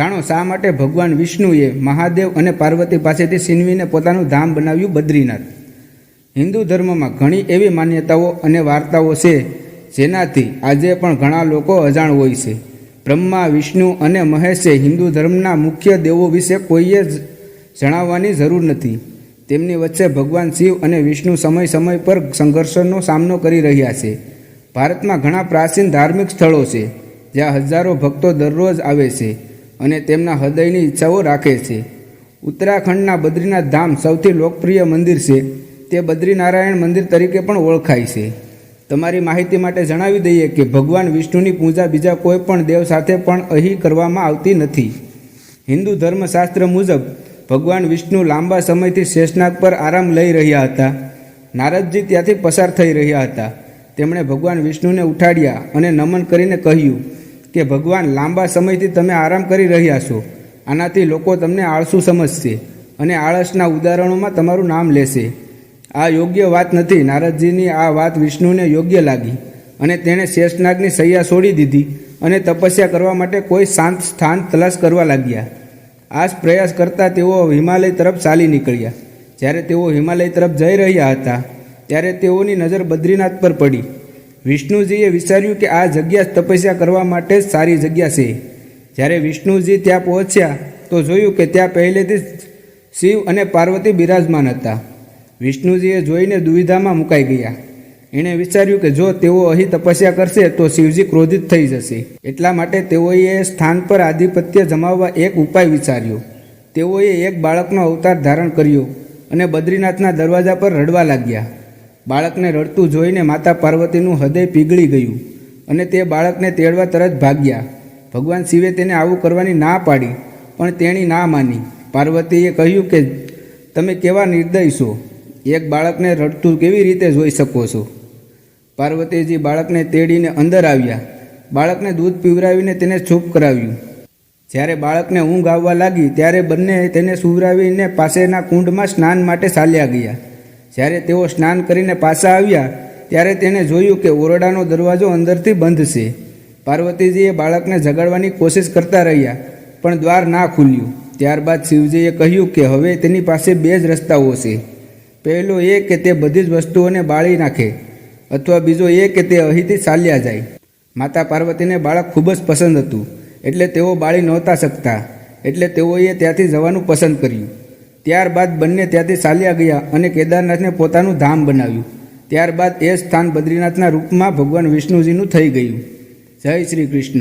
જાણો શા માટે ભગવાન વિષ્ણુએ મહાદેવ અને પાર્વતી પાસેથી સિનવીને પોતાનું ધામ બનાવ્યું બદ્રીનાથ? હિન્દુ ધર્મમાં ઘણી એવી માન્યતાઓ અને વાર્તાઓ છે જેનાથી આજે પણ ઘણા લોકો અજાણ હોય છે. બ્રહ્મા, વિષ્ણુ અને મહેશે હિન્દુ ધર્મના મુખ્ય દેવો વિશે કોઈએ જ જણાવવાની જરૂર નથી. તેમની વચ્ચે ભગવાન શિવ અને વિષ્ણુ સમય સમય પર સંઘર્ષનો સામનો કરી રહ્યા છે. ભારતમાં ઘણા પ્રાચીન ધાર્મિક સ્થળો છે, જ્યાં હજારો ભક્તો દરરોજ આવે છે. અને તેમના હૃદયની ઈચ્છાઓ રાખે છે. ઉત્તરાખંડના બદ્રીનાથ ધામ સૌથી લોકપ્રિય મંદિર છે. તે બદ્રીનારાયણ મંદિર તરીકે પણ ઓળખાય છે. તમારી માહિતી માટે જણાવી દઈએ કે ભગવાન વિષ્ણુની પૂજા બીજા કોઈ પણ દેવ સાથે પણ અહીં કરવામાં આવતી નથી. હિન્દુ ધર્મશાસ્ત્ર મુજબ, ભગવાન વિષ્ણુ લાંબા સમયથી શેષનાગ પર આરામ લઈ રહ્યા હતા. નારદજી ત્યાંથી પસાર થઈ રહ્યા હતા. તેમણે ભગવાન વિષ્ણુને ઉઠાડ્યા અને નમન કરીને કહ્યું કે ભગવાન, લાંબા સમયથી તમે આરામ કરી રહ્યા છો. આનાથી લોકો તમને આળસુ સમજશે અને આળસના ઉદાહરણોમાં તમારું નામ લેશે. આ યોગ્ય વાત નથી. નારદજીની આ વાત વિષ્ણુને યોગ્ય લાગી અને તેણે શેષનાગની સૈયા છોડી દીધી અને તપસ્યા કરવા માટે કોઈ શાંત સ્થાન તલાશ કરવા લાગ્યા. આ પ્રયાસ કરતાં તેઓ હિમાલય તરફ ચાલી નીકળ્યા. જ્યારે તેઓ હિમાલય તરફ જઈ રહ્યા હતા, ત્યારે તેઓની નજર બદ્રીનાથ પર પડી. વિષ્ણુજીએ વિચાર્યું કે આ જગ્યા તપસ્યા કરવા માટે સારી જગ્યા છે. જ્યારે વિષ્ણુજી ત્યાં પહોંચ્યા, તો જોયું કે ત્યાં પહેલેથી જ શિવ અને પાર્વતી બિરાજમાન હતા. વિષ્ણુજીએ જોઈને દુવિધામાં મુકાઈ ગયા. એણે વિચાર્યું કે જો તેઓ અહીં તપસ્યા કરશે, તો શિવજી ક્રોધિત થઈ જશે. એટલા માટે તેઓએ સ્થાન પર આધિપત્ય જમાવવા એક ઉપાય વિચાર્યો. તેઓએ એક બાળકનો અવતાર ધારણ કર્યો અને બદ્રીનાથના દરવાજા પર રડવા લાગ્યા. બાળકને રડતું જોઈને માતા પાર્વતીનું હૃદય પીગળી ગયું અને તે બાળકને તેડવા તરત ભાગ્યા. ભગવાન શિવે તેને આવું કરવાની ના પાડી, પણ તેણી ના માની. પાર્વતીએ કહ્યું કે, તમે કેવા નિર્દય છો? એક બાળકને રડતું કેવી રીતે જોઈ શકો છો? પાર્વતીજી બાળકને તેડીને અંદર આવ્યા, બાળકને દૂધ પીવરાવીને તેને ચૂપ કરાવ્યું. જ્યારે બાળકને ઊંઘ આવવા લાગી, ત્યારે બંને તેને સુવરાવીને પાસેના કુંડમાં સ્નાન માટે ચાલ્યા ગયા. જ્યારે તેઓ સ્નાન કરીને પાછા આવ્યા, ત્યારે તેણે જોયું કે ઓરડાનો દરવાજો અંદરથી બંધ છે. પાર્વતીજીએ બાળકને જગાડવાની કોશિશ કરતા રહ્યા, પણ દ્વાર ના ખુલ્યું. ત્યારબાદ શિવજીએ કહ્યું કે હવે તેની પાસે બે જ રસ્તાઓ છે. પહેલો એ કે તે બધી જ વસ્તુઓને બાળી નાખે, અથવા બીજો એ કે તે અહીંથી ચાલ્યા જાય. માતા પાર્વતીને બાળક ખૂબ જ પસંદ હતું, એટલે તેઓ બાળી નહોતા શકતા, એટલે તેઓએ ત્યાંથી જવાનું પસંદ કર્યું. ત્યારબાદ બંને ત્યાંથી ચાલ્યા ગયા અને કેદારનાથને પોતાનું ધામ બનાવ્યું. ત્યારબાદ એ સ્થાન બદ્રીનાથના રૂપમાં ભગવાન વિષ્ણુજીનું થઈ ગયું. જય શ્રી કૃષ્ણ.